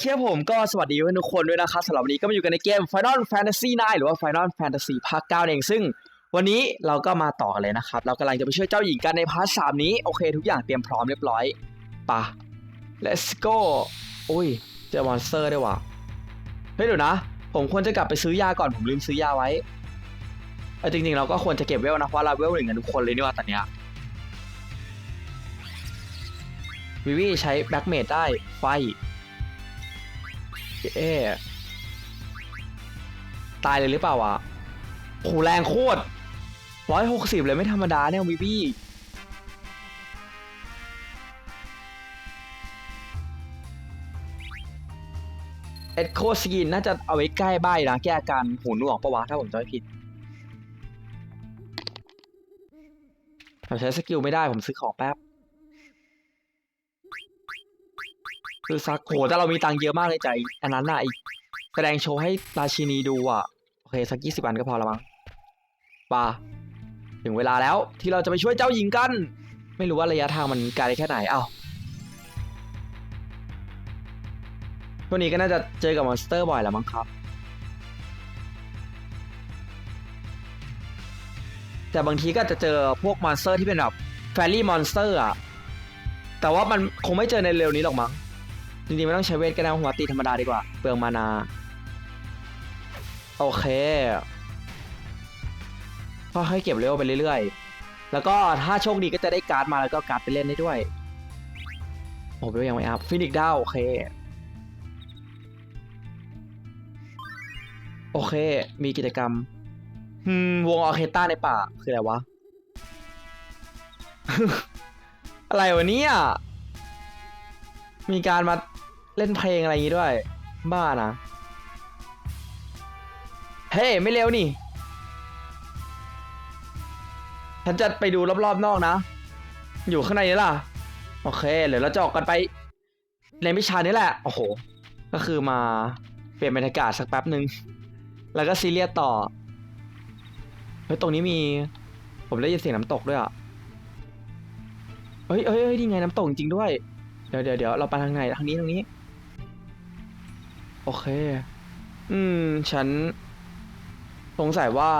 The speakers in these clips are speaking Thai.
เคผมก็สวัสดีทุกคนด้วยนะครับสำหรับวันนี้ก็มาอยู่กันในเกม Final Fantasy 9หรือว่า Final Fantasy ภาค9เองซึ่งวันนี้เราก็มาต่อกันเลยนะครับ เรากำลังจะไปช่วยเจ้าหญิงกันในพาร์ทสามนี้ โอเค ทุกอย่างเตรียมพร้อมเรียบร้อยปะ let's go อุ้ย เจอมอนสเตอร์ด้วยว่ะเฮ้ยเดี๋ยวนะ ผมควรจะกลับไปซื้อยาก่อนผมลืมซื้อยาไว้เออจริงๆ เราก็ควรจะเก็บเวลนะเพราะเราเวลหนึ่งกันทุกคนเลยนี่ว่าตอนเนี้ยวิวีใช้แบ็กเมดได้ไฟ เอ๊ตายเลยหรือเปล่าวะโหแรงโคตรร้อยหกสิบเลยไม่ธรรมดาเนี่ยวิวีเอ็ดโคสกินน่าจะเอาไว้ใกล้ใบนะแก้อาการหูหนวกปะวะถ้าผมจำไม่ผิดผมใช้สกิลไม่ได้ผมซื้อของแป๊บ คือซักโหแต่เรามีตังค์เยอะมากเลยใจอันนั้นน่ะอีกแสดงโชว์ให้ราชินีดูอะ โอเค สักยี่สิบอันก็พอละมั้งปาถึงเวลาแล้วที่เราจะไปช่วยเจ้าหญิงกัน ไม่รู้ว่าระยะทางมันไกลแค่ไหนเอ้าพวกนี้ก็น่าจะเจอกับมอนสเตอร์บ่อยแหละมั้งครับ แต่บางทีก็จะเจอพวกมอนสเตอร์ที่เป็นแบบแฟรี่มอนสเตอร์อะแต่ว่ามันคงไม่เจอในเร็วนี้หรอกมั้ง จริงๆไม่ต้องใช้เวทก็ได้หัวตีธรรมดาดีกว่า เปลืองมานา โอเคก็ให้เก็บเร็วไปเรื่อยๆ แล้วก็ถ้าโชคดีก็จะได้การ์ดมาแล้วก็การ์ดไปเล่นได้ด้วย โอ้เบลยังไม่อัพฟินิกดาวโอเค โอเค มีกิจกรรมอืมวงออเคสตราในป่า คืออะไรวะ อะไรวะเนี่ย มีการมา เล่นเพลงอะไรอย่างงี้ด้วย บ้านะ เฮ้ ไม่เร็วนี่ ฉันจะไปดูรอบๆนอกนะ อยู่ข้างในนี่ล่ะ โอเค เดี๋ยวเราจะออกกันไป ในมิชานี้แหละ โอ้โห ก็คือมาเปลี่ยนบรรยากาศสักแป๊บหนึ่ง แล้วก็ซีเรียสต่อ เฮ้ย ตรงนี้มี ผมได้ยินเสียงน้ำตกด้วยอะเฮ้ยเฮ้ยเฮ้ยนี่ไงน้ำตกจริงด้วย เดี๋ยวเดี๋ยวเดี๋ยวเราไปทางไหน ทางนี้ ทางนี้ โอเค อืม ฉัน สงสัยว่า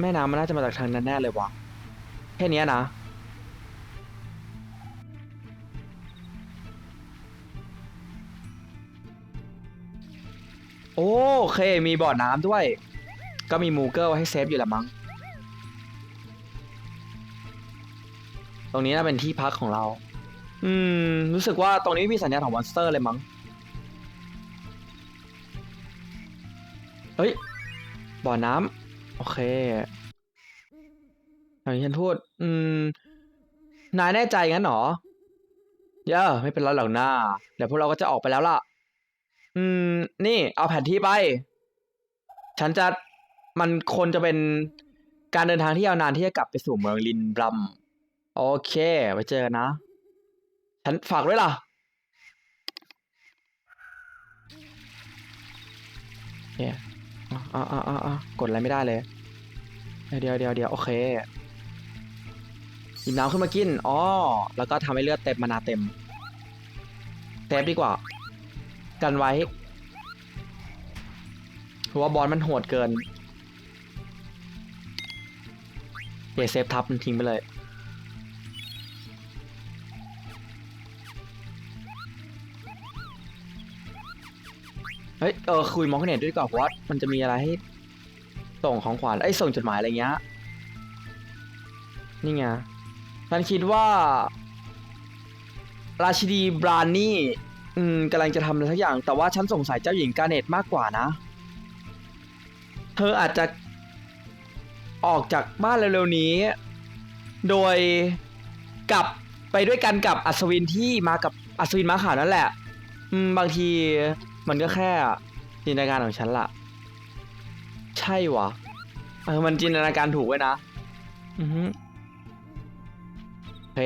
แม่น้ำมันน่าจะมาจากทางนั้นแน่เลยวะแค่เนี้ยนะ โอเค มีบ่อน้ำด้วย ก็มีมูเกิลให้เซฟอยู่ละมั้ง ตรงนี้น่าเป็นที่พักของเรา อืม รู้สึกว่าตรงนี้มีสัญญาณของมอนสเตอร์เลยมั้ง เฮ้ย บ่อน้ำโอเคอย่างที่ฉันพูด อืม นายแน่ใจงั้นหรอ เย่าไม่เป็นไรหรอกนะเดี๋ยวพวกเราก็จะออกไปแล้วล่ะ อืม นี่ เอาแผนที่ไป ฉันจะ มันคนจะเป็นการเดินทางที่ยาวนานที่จะกลับไปสู่เมืองลินบลัม โอเค ไว้เจอกันนะ ฉันฝากด้วยล่ะเนี่ย อ่าอ่าอ่าอ่ากดอะไรไม่ได้เลย เดี๋ยวเดี๋ยวเดี๋ยวโอเคหยิบน้ำขึ้นมากินอ๋อแล้วก็ทำให้เลือดเต็มมานาเต็มเซฟดีกว่า กันไว้เพราะว่าบอลมันโหดเกินเดี๋ยวเซฟทับมันทิ้งไปเลย ฮ้ยเออคุยมองเน็ตด้วยก่อนเพราะว่ามันจะมีอะไรให้ส่งของขวัญไอ้ยส่งจดหมายอะไรเงี้ยนี่ไงฉันคิดว่า ราชินีบรานนี่อืมกำลังจะทำอะไรสักอย่าง แต่ว่าฉันสงสัยเจ้าหญิงกาเนตมากกว่านะ เธออาจจะออกจากบ้านเร็วๆนี้ โดยกลับไปด้วยกันกับอัศวินที่มากับอัศวินม้าขาวนั่นแหละ อืมบางที มันก็แค่จินตนาการของฉันละใช่วะเออมันจินตนาการถูกไว้นะ อือฮึโอเค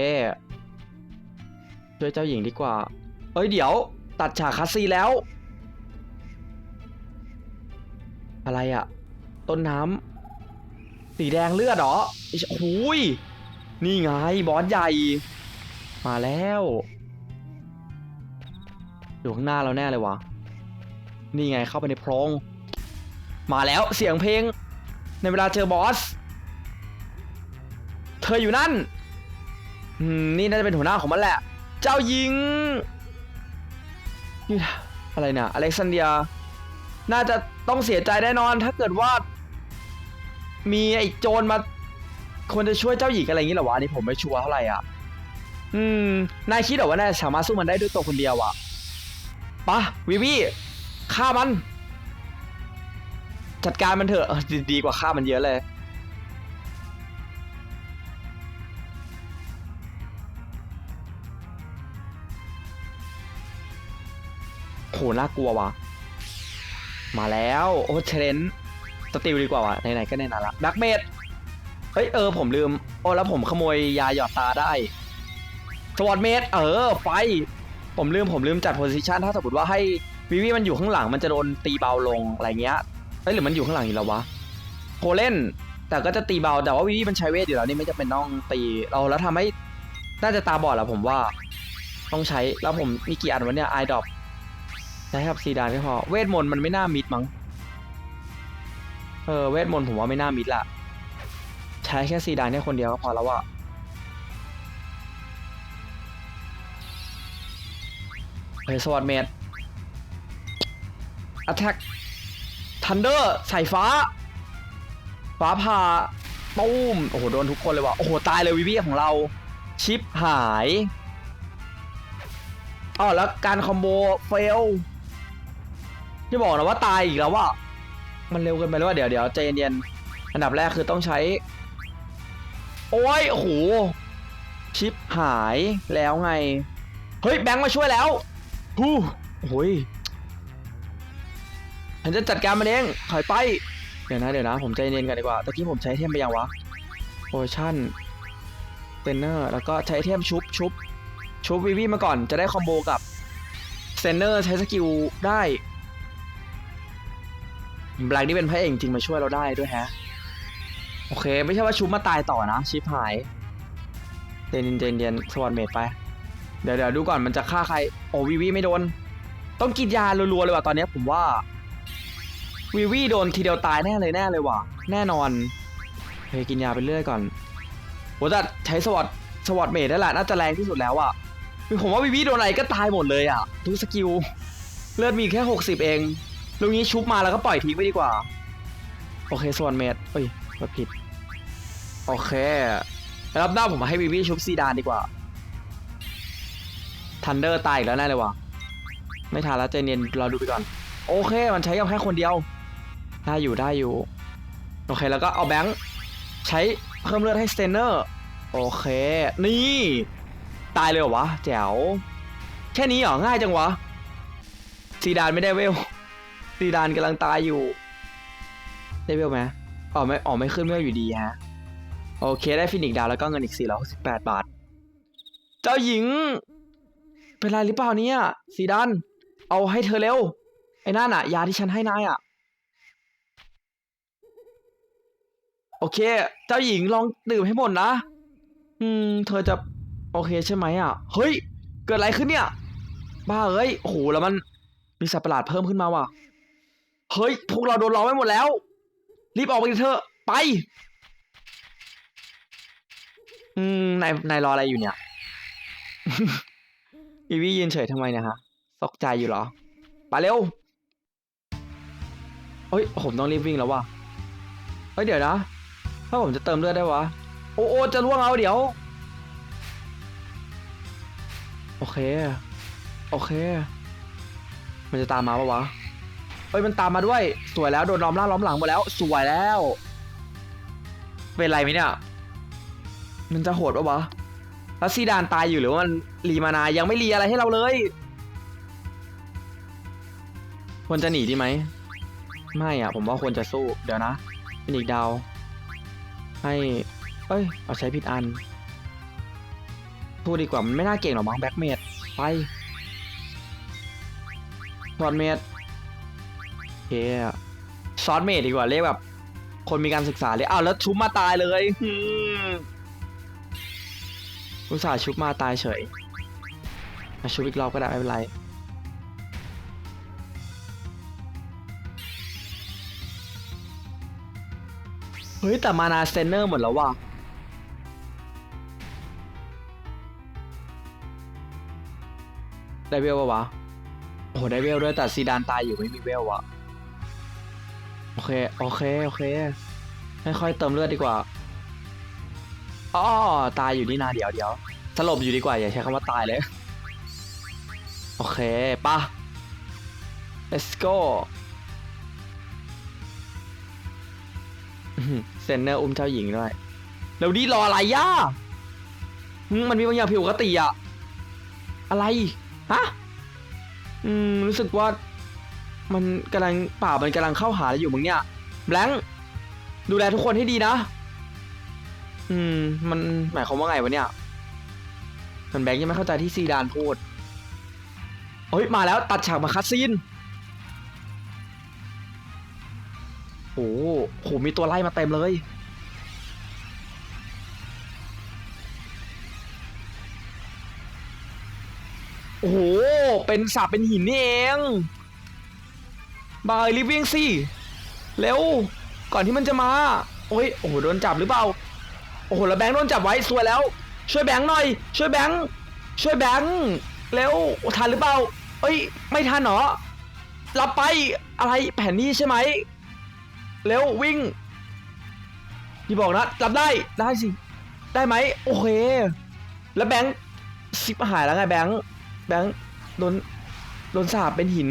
ช่วยเจ้าหญิงดีกว่า เอ้ยเดี๋ยว ตัดฉากคัสซีนแล้ว อะไรอะต้นน้ำสีแดงเลือดเหรอไอ้โอ้โหยนี่ไงบอสใหญ่ มาแล้วดูอยู่ข้างหน้าเราแน่เลยวะ นี่ไงเข้าไปในโพรง มาแล้วเสียงเพลง ในเวลาเจอบอส เธออยู่นั่นนี่น่าจะเป็นหัวหน้าของมันแหละ เจ้าหญิงนี่อะไรเนี่ยอเล็กซานเดีย น่าจะต้องเสียใจแน่นอน ถ้าเกิดว่า มีไอ้โจรมาควรจะช่วยเจ้าหญิงอะไรอย่างนี้หรอวะอันนี้ผมไม่ชัวร์เท่าไหร่อะ อืม นายคิดเหรอว่านายสามารถสู้มันได้ด้วยตัวคนเดียวอะปะวิวี ฆ่ามัน จัดการมันเถอะดีดีกว่าฆ่ามันเยอะเลย โห น่ากลัวว่ะมาแล้ว โอ้เทรนสติลดีกว่าวะไหนๆก็ไหนๆละดักเมดเฮ้ย เออ ผมลืม โอ้แล้วผมขโมยยาหยอดตาได้สวอตเมดเออ ไฟ ผมลืม ผมลืมจัดโพซิชันถ้าสมมติว่าให้ วิวีมันอยู่ข้างหลังมันจะโดนตีเบาลงอะไรเงี้ยเฮ้ยหรือมันอยู่ข้างหลังอีกแล้ววะโคเล่น แต่ก็จะตีเบาแต่ว่าวิวีมันใช้เวทอยู่แล้วนี่ไม่จำเป็นต้องตีเราแล้วทำให้น่าจะตาบอดแหละผมว่าต้องใช้แล้วผมมีกี่อันวะเนี่ยไอดอปใช้ครับซีดานก็พอเวทมนต์มันไม่น่ามิดมั้งเออเวทมนต์ผมว่าไม่น่ามิดละใช้แค่ซีดานแค่คนเดียวก็พอแล้วอะเฮ้ยสวัสดเมด attack thunder ใส่ฟ้า ฟ้าผ่าตูมโอ้โห โดนทุกคนเลยว่ะ โอ้โห ตายเลยวิวีของเรา ชิปหายอ๋อแล้วการคอมโบเฟลที่บอกนะว่าตายอีกแล้วว่ะมันเร็วเกินไปแล้วว่ะเดี๋ยวเดี๋ยวใจเย็นๆอันดับแรกคือต้องใช้ โอ้ยโอ้โหชิปหายแล้วไง เฮ้ย แบงค์มาช่วยแล้วฮู้โอ้ย ฉันจะจัดการมันเองถอยไป เดี๋ยวนะเดี๋ยวนะ ผมใจเย็นกันดีกว่าตะกี้ผมใช้เทมไปยังวะโอชั่นเทนเนอร์แล้วก็ใช้เทมชุบชุบชุบวีวีมาก่อนจะได้คอมโบกับเซนเนอร์ใช้สกิลได้แบล็กนี่เป็นพระเอกจริงมาช่วยเราได้ด้วยแฮะ โอเค ไม่ใช่ว่าชุบมาตายต่อนะ ชิปหายเจนเจนเจนสวอตเมดไป เดี๋ยวเดี๋ยวดูก่อนมันจะฆ่าใคร โอ้วีวีไม่โดน ต้องกินยารัวๆเลยว่ะตอนนี้ผมว่า วีวีโดนทีเดียวตายแน่เลยแน่เลยว่ะ แน่นอนเฮ้ยกินยาไปเรื่อยก่อนโหแต่ใช้สวอตสวอตเมดนั่นแหละน่าจะแรงที่สุดแล้วอะผมว่าวีวีโดนอะไรก็ตายหมดเลยอะ ทุกสกิล เลือดมีแค่ 60 เองลุงนี้ชุบมาแล้วก็ปล่อยทิ้งไปดีกว่า โอเคสวอตเมดเอ้ยกดผิด โอเคแล้วรอบหน้าผมมาให้วีวีชุบซีดานดีกว่าทันเดอร์ตายอีกแล้วแน่เลยว่ะไม่ทันแล้วใจเย็นรอดูไปก่อน โอเค มันใช้กับแค่คนเดียว ได้อยู่ได้อยู่ โอเคแล้วก็เอาแบงค์ใช้เพิ่มเลือดให้สเตนเนอร์ โอเค นี่ ตายเลยเหรอวะ แจ๋ว แค่นี้เหรอ ง่ายจังวะ ซีดานไม่ได้เวล ซีดานกำลังตายอยู่ ได้เวลไหมอ๋อไม่อ๋อไม่ขึ้นเวลอยู่ดีฮะ โอเคได้ฟินิกดาวแล้วก็เงินอีก 468 บาท เจ้าหญิง เป็นไรหรือเปล่าเนี่ยซีดาน เอาให้เธอเร็ว ไอ้นั่นอะยาที่ฉันให้นายอะ โอเค เจ้าหญิงลองดื่มให้หมดนะ อืม เธอจะโอเคใช่ไหมอะ เฮ้ย เกิดอะไรขึ้นเนี่ย บ้าเอ้ย โอ้โห แล้วมันมีสัตว์ประหลาดเพิ่มขึ้นมาว่ะ เฮ้ย พวกเราโดนล้อมไว้หมดแล้ว รีบออกไปเถอะ ไป อืม นาย นายรออะไรอยู่เนี่ย อีวี่ยืนเฉยทำไมเนี่ยฮะตกใจอยู่เหรอ ไปเร็วเฮ้ย ผมต้องรีบวิ่งแล้วว่ะ เฮ้ย เดี๋ยวนะ ถ้าผมจะเติมเลือดได้วะ โอ้โอจะล่วงเอาเดี๋ยว โอเค โอเค มันจะตามมาปะวะเฮ้ยมันตามมาด้วย สวยแล้วโดนล้อมล่าล้อมหลังหมดแล้ว สวยแล้ว เป็นไรไหมเนี่ย มันจะโหดปะวะแล้วซีดานตายอยู่หรือว่ามันรีมานายังไม่รีอะไรให้เราเลย ควรจะหนีดีไหม ไม่อะ ผมว่าควรจะสู้ เดี๋ยวนะเป็นอีกดาว ให้เอ้ย เอาใช้ผิดอันพูดดีกว่ามันไม่น่าเก่งหรอกมั้งแบ็กเมดไปซอนเมดโอเคซอนเมดดีกว่าเรียกแบบ คนมีการศึกษาเลยอ้าวแล้วชุบมาตายเลยอุตส่าห์ชุบมาตายเฉยมาชุบอีกรอบก็ได้ไม่เป็นไร เฮ้ย แต่มานาสเตนเนอร์หมดแล้วว่ะได้เวลปะวะ โอ้โหได้เวลด้วยแต่ซีดานตายอยู่ไม่มีเวลวะโอเค โอเค โอเคค่อยๆเติมเลือดดีกว่าอ๋อตายอยู่นี่นาเดี๋ยวเดี๋ยวสลบอยู่ดีกว่า อย่าใช้คำว่าตายเลย โอเคปะ let's go เซนเนอร์อุ้มเจ้าหญิงด้วยเร็วดีรออะไรย่ามันมีบางอย่างผิดปกติอะอะไรฮะอืมรู้สึกว่า มันกำลังป่ามันกำลังเข้าหาเราอยู่มึงเนี่ยแบงค์ดูแลทุกคนให้ดีนะ อืม มันหมายความว่าไงวะเนี่ยมันแบงค์ยังไม่เข้าใจที่ซีดานพูดเฮ้ยมาแล้วตัดฉากมาคัดซีน หโหมีตัวไล่มาเต็มเลย โอ้โห เป็นสาบเป็นหินนี่เองบายรีบวิ่งสิเร็ว ก่อนที่มันจะมา โอ้ย โอ้โห โดนจับหรือเปล่า โอ้โห แล้วแบงค์โดนจับไว้ สวยแล้ว ช่วยแบงค์หน่อย ช่วยแบงค์ ช่วยแบงค์ เร็ว ทันหรือเปล่า เอ้ย ไม่ทันเหรอ รับไป อะไร แผนนี้ใช่ไหม เร็ววิ่งพี่บอกนะรับได้ได้สิ ได้ไหมโอเค แล้วแบงค์ซิปหายแล้วไงแบงค์แบงค์โดนโดนสาบเป็นหิน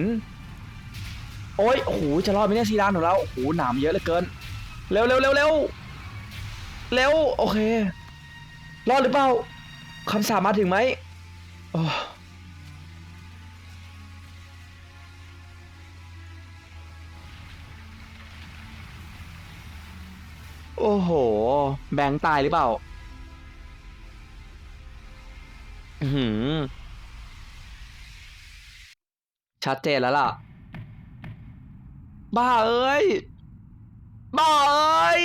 โอ้ยโอ้โหจะรอดไหมเนี่ยซีดานของเราโอ้โหหนามเยอะเหลือเกินเร็วเร็วเร็วเร็วเร็วโอเครอดหรือเปล่าคำสาปมาถึงไหมโอ้ โอ้โห แบงค์ตายหรือเปล่า หือชัดเจนแล้วล่ะ บ้าเอ้ย บ้าเอ้ย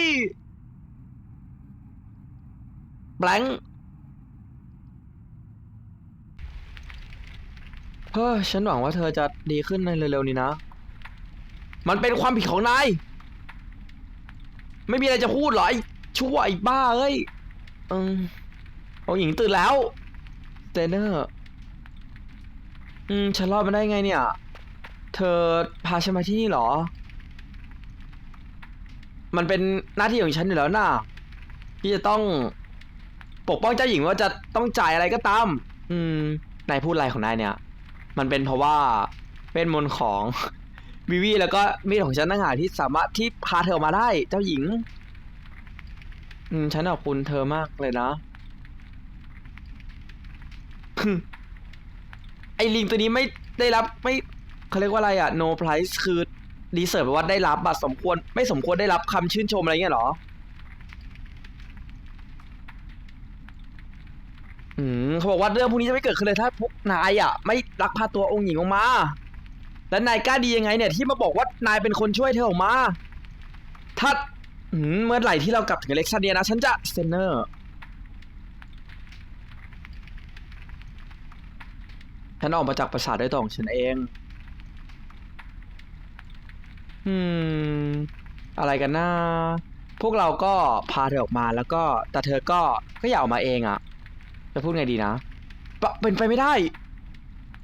แบงค์เฮ้ยฉันหวังว่าเธอจะดีขึ้นในเร็วๆนี้นะ มันเป็นความผิดของนาย ไม่มีอะไรจะพูดเหรอไอ้ชั่วไอ้บ้าเอ้ยอืมเอาหญิงตื่นแล้วเตเนอร์อืมฉันรอดมาได้ไงเนี่ย เธอพาฉันมาที่นี่เหรอ มันเป็นหน้าที่ของฉันอยู่แล้วน่ะที่จะต้องปกป้องเจ้าหญิงว่าจะต้องจ่ายอะไรก็ตาม อืมนายพูดอะไรของนายเนี่ย มันเป็นเพราะว่าเป็นมนต์ของ วิวีแล้วก็มีดของฉันต่างหากที่สามารถที่พาเธอออกมาได้ เจ้าหญิง อืมฉันขอบคุณเธอมากเลยนะ ไอลิงตัวนี้ไม่ได้รับไม่เขาเรียกว่าอะไรอะ no price คือดีเซิร์ฟว่าได้รับอะสมควร ไม่สมควรได้รับคำชื่นชมอะไรเงี้ยเหรอ อืมเขาบอกว่าเรื่องพวกนี้จะไม่เกิดขึ้นเลยถ้าพวกนายอะไม่ลักพาตัวองค์หญิงออกมา แล้วนายกล้าดียังไงเนี่ยที่มาบอกว่านายเป็นคนช่วยเธอออกมา ถ้าอืมเมื่อไหร่ที่เรากลับถึงอเล็กซานเดียนะฉันจะเซนเนอร์ฉันออกมาจากปราสาทด้วยตัวของฉันเอง อืม อะไรกันนะพวกเราก็พาเธอออกมาแล้วก็ แต่เธอก็ก็อยากออกมาเองอะจะพูดไงดีนะปะเป็นไปไม่ได้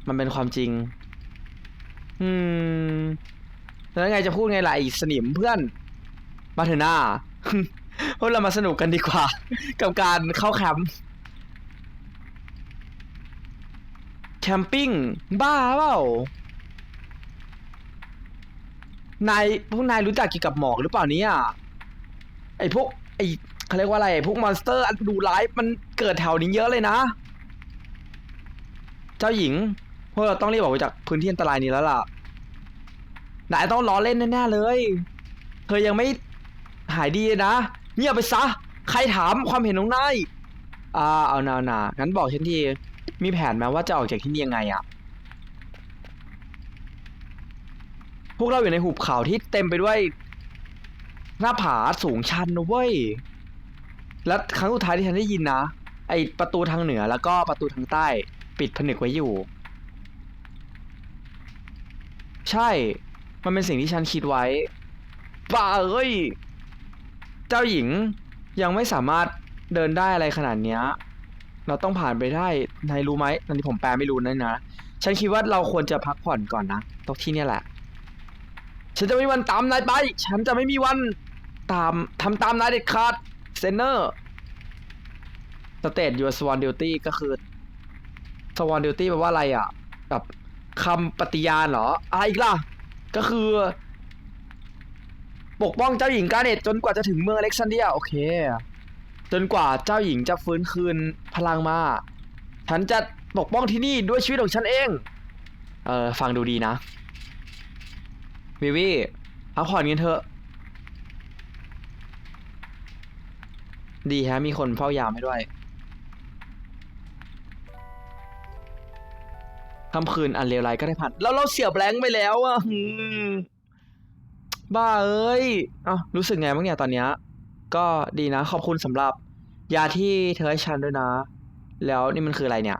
มันเป็นความจริง อืม แล้วไงจะพูดไงล่ะไอ้สนิมเพื่อน มาเถอะหน้า พวกเรามาสนุกกันดีกว่า กับการเข้าแคมป์แคมปิ้ง บ้าเปล่านายพวกนายรู้จักเกี่ยวกับหมอกหรือเปล่าเนี่ยไอ้พวกไอ้เขาเรียกว่าอะไรพวกมอนสเตอร์อันดูร้ายมันเกิดแถวนี้เยอะเลยนะ เจ้าหญิง วกเราต้องรีบออกไปจากพื้นที่อันตรายนี้แล้วล่ะนายต้องล้อเล่นแน่ๆเลย เธอยังไม่หายดีนะ เงียบไปซะ ใครถามความเห็นของนายอ่าเอานานางั้นบอกฉันที มีแผนไหมว่าจะออกจากที่นี่ยังไงอะพวกเราอยู่ในหุบเขาที่เต็มไปด้วย หน้าผาสูงชันนะเว้ย และครั้งสุดท้ายที่ฉันได้ยินนะ ไอประตูทางเหนือแล้วก็ประตูทางใต้ ปิดผนึกไว้อยู่ ใช่ มันเป็นสิ่งที่ฉันคิดไว้บ้าเอ้ย เจ้าหญิงยังไม่สามารถเดินได้อะไรขนาดเนี้ย เราต้องผ่านไปได้ นายรู้ไหมตอนนี้ผมแปลไม่รู้นะนะ ฉันคิดว่าเราควรจะพักผ่อนก่อนนะตรงที่เนี่ยแหละ ฉันจะไม่มีวันตามนายไป ฉันจะไม่มีวันตามทำตามนายเด็ดขาดเซนเนอร์สเตทยูสวอนดิวตี้ก็คือสวอนดิวตี้แปลว่าอะไรอะแบบ คำปฏิญาณเหรอ อะไรอีกล่ะ ก็คือ ปกป้องเจ้าหญิงกาเนตจนกว่าจะถึงเมืองอเล็กซานเดียโอเค จนกว่าเจ้าหญิงจะฟื้นคืนพลังมา ฉันจะปกป้องที่นี่ด้วยชีวิตของฉันเอง เออฟังดูดีนะวิวี่พักผ่อนกันเถอะ ดีฮะ มีคนเฝ้ายามให้ด้วย ค่ำคืนอันเลวร้ายก็ได้ผ่านแล้วเราเสียแบงค์ไปแล้วอะหืมบ้าเอ้ยอ้ารู้สึกไงบ้างเนี่ยตอนเนี้ย ก็ดีนะ ขอบคุณสำหรับ ยาที่เธอให้ฉันด้วยนะ แล้วนี่มันคืออะไรเนี่ย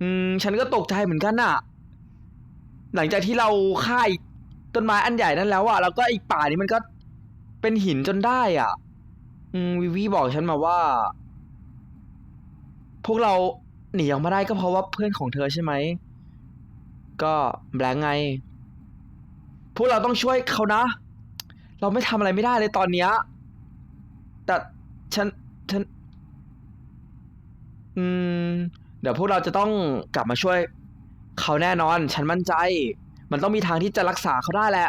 อืม ฉันก็ตกใจเหมือนกันน่ะ หลังจากที่เราฆ่าต้นไม้อันใหญ่นั่นแล้วอะแล้วก็ไอ้ป่านี้มันก็เป็นหินจนได้อะ อืมวิวีบอกฉันมาว่า พวกเรา หนีออกมาได้ก็เพราะว่าเพื่อนของเธอใช่ไหม ก็แบงไง พวกเราต้องช่วยเขานะ เราไม่ทำอะไรไม่ได้เลยตอนเนี้ย แต่ฉันฉัน อืม เดี๋ยวพวกเราจะต้องกลับมาช่วย เขาแน่นอน ฉันมั่นใจ มันต้องมีทางที่จะรักษาเขาได้แหละ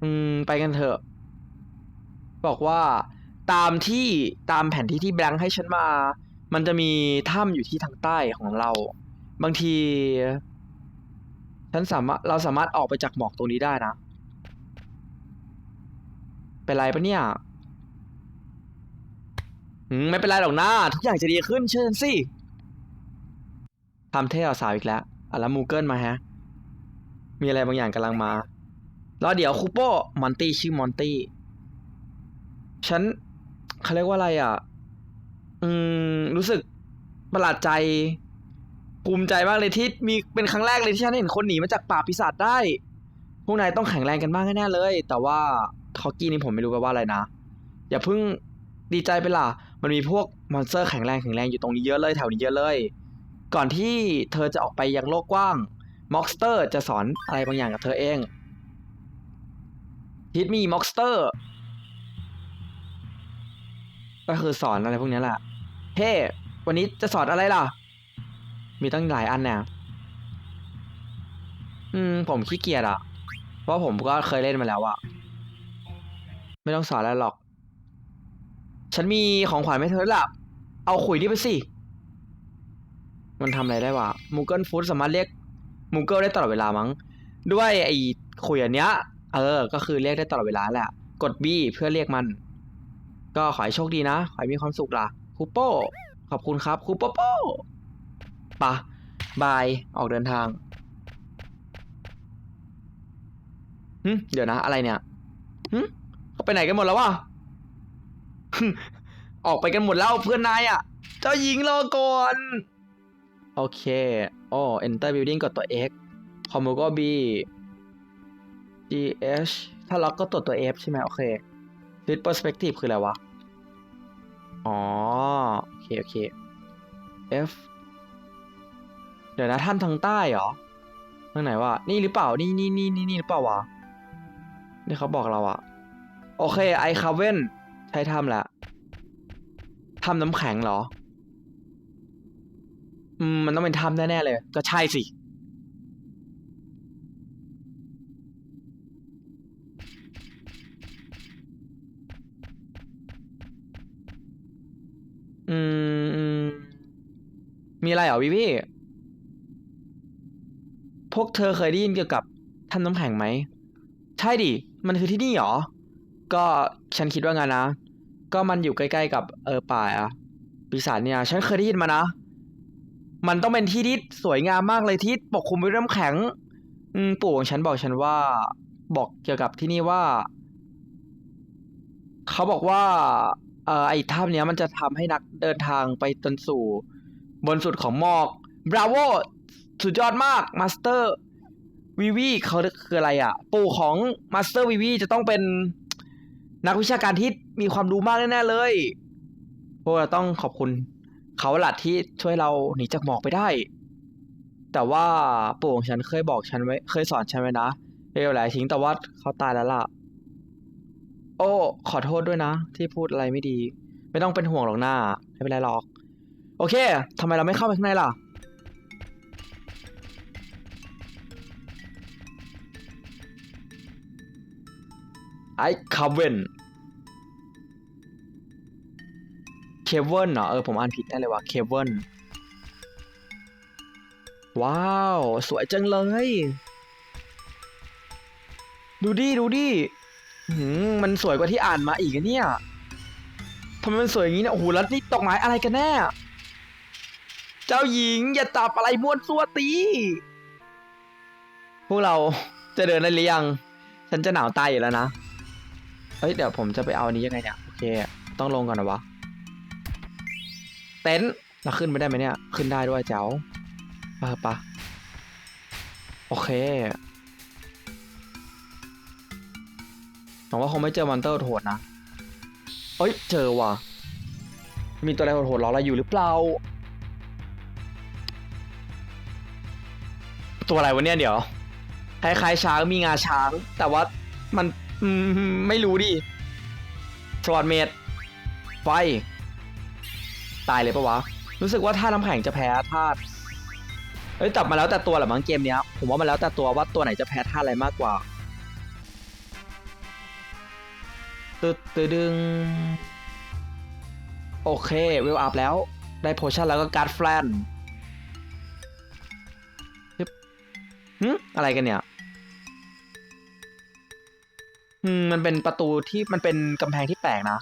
อืม ไปกันเถอะ บอกว่า ตามที่ตามแผนที่ที่แบงค์ให้ฉันมา มันจะมีถ้ำอยู่ที่ทางใต้ของเรา บางทีฉันสามารถเราสามารถออกไปจากหมอกตรงนี้ได้นะ เป็นไรปะเนี่ยอืมไม่เป็นไรหรอกนะทุกอย่างจะดีขึ้นเชื่อฉันสิทำเท่สาวอีกแล้วอะแล้วมูเกิลมาฮะ มีอะไรบางอย่างกำลังมาแล้วเดี๋ยวคูโป้มอนตี้ชื่อมอนตี้ ฉันเขาเรียกว่าอะไรอะ อืม รู้สึกประหลาดใจภูมิใจมากเลยที่มีเป็นครั้งแรกเลยที่ฉันเห็นคนหนีมาจากป่าปีศาจได้ พวกนายต้องแข็งแรงกันมากแน่เลย แต่ว่าทอกกี้นี่ผมไม่รู้แปว่าอะไรนะ อย่าเพิ่งดีใจไปล่ะ มันมีพวกมอนสเตอร์แข็งแรงแข็งแรงอยู่ตรงนี้เยอะเลยแถวนี้เยอะเลย ก่อนที่เธอจะออกไปยังโลกกว้างม็อกสเตอร์จะสอนอะไรบางอย่างกับเธอเองฮิตมีม็อกสเตอร์ ก็คือสอนอะไรพวกนี้แหละ เฮ้วันนี้จะสอนอะไรล่ะ มีตั้งหลายอันเนี่ยอืม ผมขี้เกียจอะเพราะผมก็เคยเล่นมาแล้วอะไม่ต้องสอนอะไรหรอก ฉันมีของขวัญให้เธอแล้วล่ะเอาขุยนี่ไปสิ มันทำอะไรได้วะมูเกิลฟู้ดสามารถเรียกมูเกิลได้ตลอดเวลามั้ง ด้วยไอ้ขุยอันเนี้ย เออ ก็คือเรียกได้ตลอดเวลาแหละ กด B เพื่อเรียกมัน ก็ขอให้โชคดีนะ ขอให้มีความสุขล่ะคูโป้ขอบคุณครับคูโป้โป้ปะบาย ออกเดินทางหึเดี๋ยวนะ อะไรเนี่ยหึเขาไปไหนกันหมดแล้ววะออกไปกันหมดแล้วเพื่อนนายอะ เจ้าหญิงรอก่อน โอเคโอ้ enter building กดตัว X คอมมูก็ B G H ถ้าล็อกก็ตัวตัว F ใช่ไหมโอเค Fit perspective คืออะไรวะ อ๋อ โอเค โอเค F เดี๋ยวนะท่านทางใต้เหรอทางไหนวะ นี่หรือเปล่า นี่นี่นี่นี่นี่หรือเปล่าวะ นี่เขาบอกเราอะโอเค ไอคาเว่นใช้ถ้ำแหละถ้ำน้ำแข็งเหรอ อืม มันต้องเป็นถ้ำแน่ ๆ เลย ก็ใช่สิ อืม มีอะไรเหรอวิวี่ พวกเธอเคยได้ยินเกี่ยวกับถ้ำน้ำแข็งไหม ใช่ดิ มันคือที่นี่เหรอ ก็ฉันคิดว่าไงนนะ ก็มันอยู่ใกล้ๆกับเออป่าอะปีศาจเนี่ย ฉันเคยได้ยินมานะ มันต้องเป็นที่ที่สวยงามมากเลยที่ปกคลุมไปด้วยน้ำแข็ง อืมปู่ของฉันบอกฉันว่า บอกเกี่ยวกับที่นี่ว่า เขาบอกว่า เอ่อไอ้ถ้ำเนี้ยมันจะทำให้นักเดินทางไปจนสู่ บนสุดของหมอก บราโว สุดยอดมากมาสเตอร์วีวีเขาคืออะไรอะ ปู่ของมาสเตอร์วีวีจะต้องเป็นนักวิชาการที่มีความรู้มากแน่ๆเลย พวกเราต้องขอบคุณเขาหลัดที่ช่วยเราหนีจากหมอกไปได้ แต่ว่าปู่ของฉันเคยบอกฉันไว้ เคยสอนฉันไว้นะเร็วหลายทิ้งแต่ว่าเขาตายแล้วล่ะ โอ้ ขอโทษด้วยนะ ที่พูดอะไรไม่ดี ไม่ต้องเป็นห่วงหรอกหน้า ไม่เป็นไรหรอก โอเคทำไมเราไม่เข้าไปข้างในล่ะ ไอ้คาเวนเคเวิลเหรอเออผมอ่านผิดแน่เลยว่ะเคเวิลว้าว สวยจังเลย ดูดิ ดูดิ หืมมันสวยกว่าที่อ่านมาอีกอะเนี่ยทำไมมันสวยอย่างนี้เนี่ยโอ้โหแล้วนี่ดอกไม้อะไรกันแน่ เจ้าหญิงอย่าจับอะไรม้วนซัวตี พวกเราจะเดินได้หรือยัง ฉันจะหนาวตายอยู่แล้วนะ เฮ้ยเดี๋ยวผมจะไปเอาอันนี้ยังไงเนี่ย โอเค ต้องลงก่อนนะวะ เต็นท์เราขึ้นไปได้ไหมเนี่ย ขึ้นได้ด้วยเจ้าปะปะโอเค หวังว่าคงไม่เจอมอนเตอร์โหดนะ เอ้ย เจอว่ะ มีตัวอะไรโหดๆรอเราอยู่หรือเปล่า ตัวอะไรวะเนี่ยเดี๋ยว คล้ายๆช้างมีงาช้าง แต่ว่ามันมไม่รู้ดิสวอตเมดไฟ ตายเลยปะวะ รู้สึกว่าท่าน้ำแข็งจะแพ้ธาตุเอ้ยแต่มาแล้วแต่ตัวแหละมั้งเกมเนี้ย ผมว่ามันแล้วแต่ตัวว่าตัวไหนจะแพ้ธาตุอะไรมากกว่า ตึดตึดึง โอเค เวลอัพแล้ว ได้โพชั่นแล้วก็การ์ดแฟลนยึบหึอะไรกันเนี่ยอืมมันเป็นประตูที่มันเป็นกำแพงที่แปลกนะ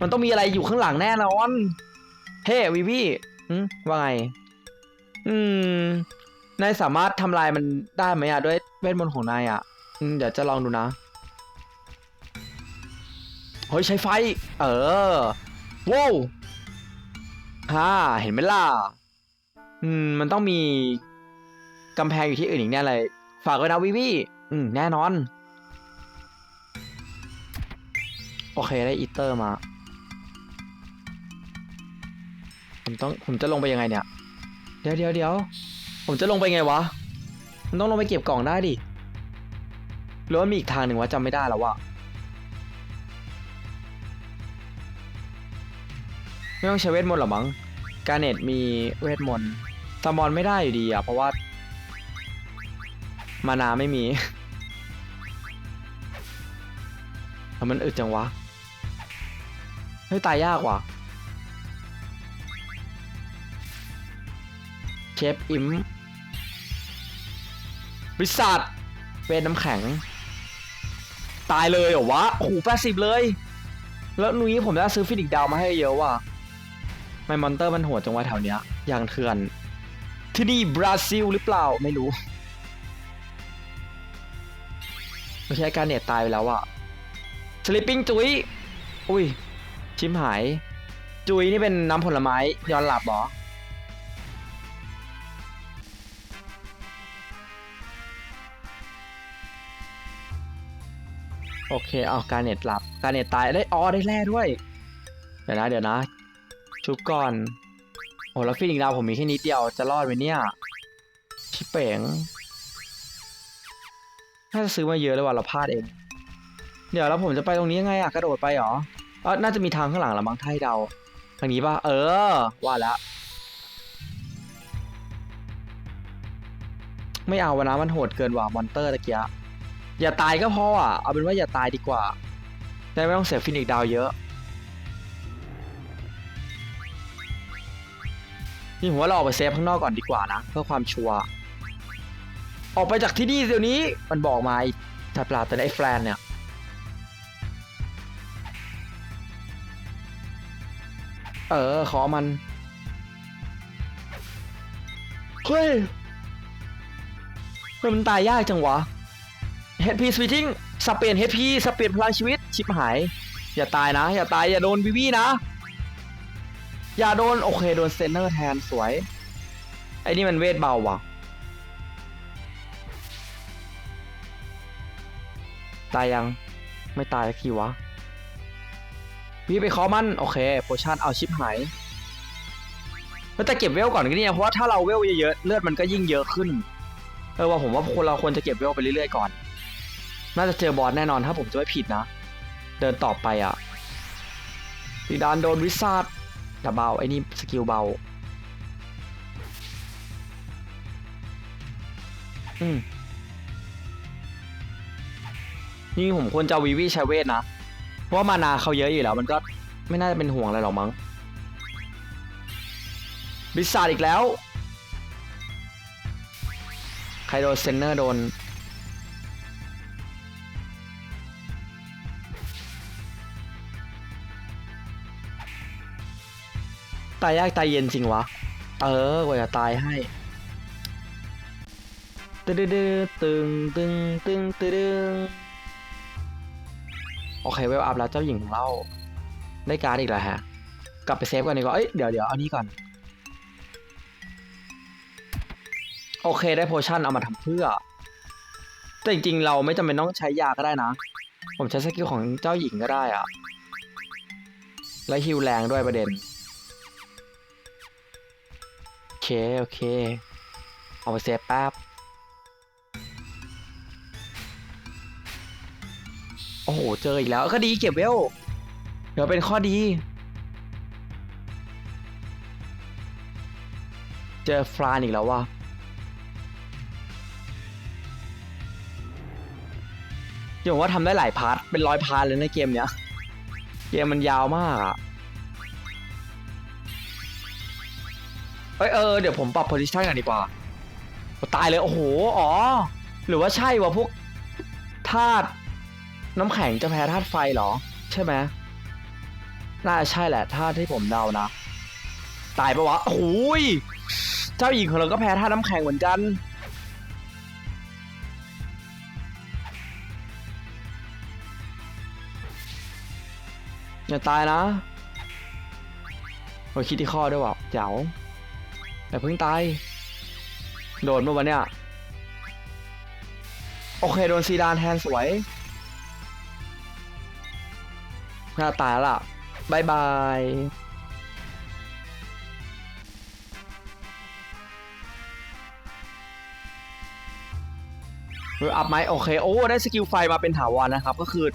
มันต้องมีอะไรอยู่ข้างหลังแน่นอน เฮ้วิวีอืมว่าไง อืม นายสามารถทำลายมันได้ไหมอะ ด้วยเวทมนต์ของนายอะอเดี๋ยวจะลองดูนะ เฮ้ยใช้ไฟ เออว้าวฮ่าเห็นไหมล่ะ อืม มันต้องมีกำแพงอยู่ที่อื่นอีกแน่เลย ฝากไว้นะวิวีอืม แน่นอน โอเคได้อีเตอร์มา ผมต้อง ผมจะลงไปยังไงเนี่ย เดี๋ยวเดี๋ยวเดี๋ยว ผมจะลงไปไงวะ มันต้องลงไปเก็บกล่องได้ดิหรือว่ามีอีกทางหนึ่งวะจำไม่ได้แล้ววะ ไม่ต้องใช้เวทมนต์หรอมั้งการเน็ตมีเวทมนต์ซัมมอนไม่ได้อยู่ดีอะเพราะว่า มานาไม่มีแล้วมันอึดจังวะ เฮ้ย ตายยากว่ะเชฟอิมบริษัทเวทน้ำแข็ง ตายเลยเหรอวะโอ้โหแปดสิบเลย แล้วนุ้ยผมจะซื้อฟินิกดาวมาให้เยอะว่ะ ไม่มอนเตอร์มันโหดจังวะแถวเนี้ย อย่างเถื่อน ที่นี่บราซิลหรือเปล่าไม่รู้ไม่ใช่การเน็ตตายไปแล้วอะสลิปปิ้งจุ้ยอุ้ย ชิมหาย จุ้ยนี่เป็นน้ำผลไม้ย้อนหลับหรอโอเค เอาการเน็ตหลับ การเน็ตตายได้ออได้แร่ด้วย เดี๋ยวนะ เดี๋ยวนะ ชุบก่อนโอ้แล้วฟิลิงดาวผมมีแค่นิดเดียวจะรอดไหมเนี่ย ชิเป๋งน่าจะซื้อมาเยอะเลยว่ะเราพลาดเอง เดี๋ยวแล้วผมจะไปตรงนี้ยังไงอะกระโดดไปเหรอเออน่าจะมีทางข้างหลังละมั้งไทยเดาทางนี้ป่ะ เออ ว่าแล้วไม่เอาวะนะมันโหดเกินว่ะมอนเตอร์ตะเกียอย่าตายก็พออะ เอาเป็นว่าอย่าตายดีกว่าได้ไม่ต้องเสียฟินิกดาวเยอะ นี่ผมว่าเราออกไปเซฟข้างนอกก่อนดีกว่านะ เพื่อความชัวร์ออกไปจากที่นี่เดี๋ยวนี้มันบอกมาไอ้สัตว์ปลาแต่ไอ้แฟนเนี่ยเออขอมันเฮ้ยทำไมมันตายยากจังวะ HP Splitting สับเปลี่ยน HP สับเปลี่ยนพลังชีวิตชิบหาย อย่าตายนะ อย่าตายอย่าโดนวิวีนะ อย่าโดน โอเค โดนเซนเนอร์แทนสวย ไอ้นี่มันเวทเบาว่ะ ตายยังไม่ตายสักทีวะ พี่ไปเคอมัน โอเคโพชั่นเอาชิปหายเฮ้ยแต่เก็บเวลก่อนก็นี่นะเพราะว่าถ้าเราเวลเยอะๆเลือดมันก็ยิ่งเยอะขึ้นเออว่าผมว่าคนเราควรจะเก็บเวลไปเรื่อยๆก่อน น่าจะเจอบอสแน่นอนถ้าผมจะไม่ผิดนะ เดินต่อไปอะซีดานโดนวิซาด แต่เบาไอ้นี่สกิลเบา อืมนี่ผมควรจะวีวีช้เวทนะ เพราะมานาเขาเยอะอยู่แล้ว มันก็ไม่น่าจะเป็นห่วงอะไรหรอกมั้งบิสซาดอีกแล้ว ใครโดนเซนเนอร์โดน ตายยากตายเย็นจริงวะ เออกว่าจะตายให้ตึงตึงตึงตึงตึงตึงโอเคเวลอัพแล้วเจ้าหญิงของเราได้การ์ดอีกแล้วฮะ กลับไปเซฟก่อนดีกว่าเอ้ยเดี๋ยวเดี๋ยวเอานี้ก่อน โอเคได้โพชั่นเอามาทำเพื่อ แต่จริงๆเราไม่จำเป็นต้องใช้ยาก็ได้นะ ผมใช้สกิลของเจ้าหญิงก็ได้อะและฮิวแรงด้วยประเด็น เค โอเค เอาไปเซฟแป๊บโอ้โห เจออีกแล้วก็ดีเก็บเวล เดี๋ยวเป็นข้อดี เจอฟลานอีกแล้วว่ะเดี๋ยวว่าทำได้หลายพาร์ทเป็นร้อยพาร์ทเลยในะเกมเนี้ย เกมมันยาวมากอะ เอ้ยเออเดี๋ยวผมปรับ position กันดีกว่า ตายเลยโอ้โหอ๋อ หรือว่าใช่วะพวกธาตุน้ำแข็งจะแพ้ธาตุไฟเหรอ ใช่ไหมน่าจะใช่แหละธาตุที่ผมเดานะ ตายปะวะโอ้โหยเจ้าหญิงของเราก็แพ้ธาตุน้ำแข็งเหมือนกันอย่าตายนะโอ้ยคิดที่ข้อด้วยว่ะเจ๋ว แต่เพิ่งตาย โดนเมื่อวันเนี้ยโอเค โดนซีดานแทนสวยน่าตายละบายบายอออัพไหมโอเค โอ้ ได้สกิลไฟมาเป็นถาวรนะครับ ก็คือ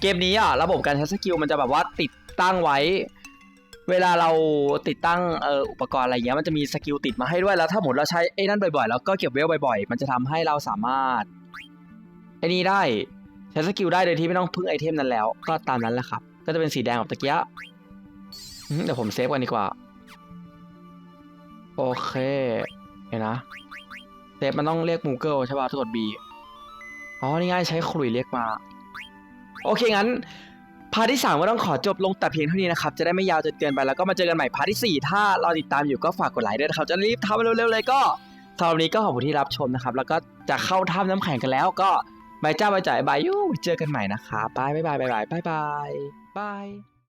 เกมนี้อะ ระบบการใช้สกิลมันจะแบบว่าติดตั้งไว้ เวลาเราติดตั้งอ,อุปกรณ์อะไรเงี้ยมันจะมีสกิลติดมาให้ด้วยแล้วถ้าหมดเราใช้ไอ้นั่นบ่อยๆแล้วก็เก็บเวลบ่อยๆ มันจะทำให้เราสามารถไอ้นี่ได้ใช้สกิลได้โดยที่ไม่ต้องพึ่งไอเทมนั้นแล้ว ก็ตามนั้นแหละครับ ก็จะเป็นสีแดงแบบตะเกียเดี๋ยวผมเซฟกันดีกว่า โอเคเห็นนะเซฟมันต้องเรียกมูเกิลใช่ป่ะถ้ากด B อ๋อนี่ง่ายใช้ขลุ่ยเรียกมา โอเคงั้น พาร์ทที่3ก็ต้องขอจบลงแต่เพียงเท่านี้นะครับ จะได้ไม่ยาวจนเกินไปแล้วก็มาเจอกันใหม่พาร์ทที่ 4 ถ้าเราติดตามอยู่ก็ฝากกดไลค์ด้วยนะครับ จะรีบทำเร็วๆเลยก็สำหรับวันนี้ก็ขอบคุณที่รับชมนะครับ แล้วก็จะเข้าถ้ำน้ำแข็งกันแล้วก็บายจ้าบายจ่ายบายยูเจอกันใหม่นะครับบายบายบายบายบายบายบาย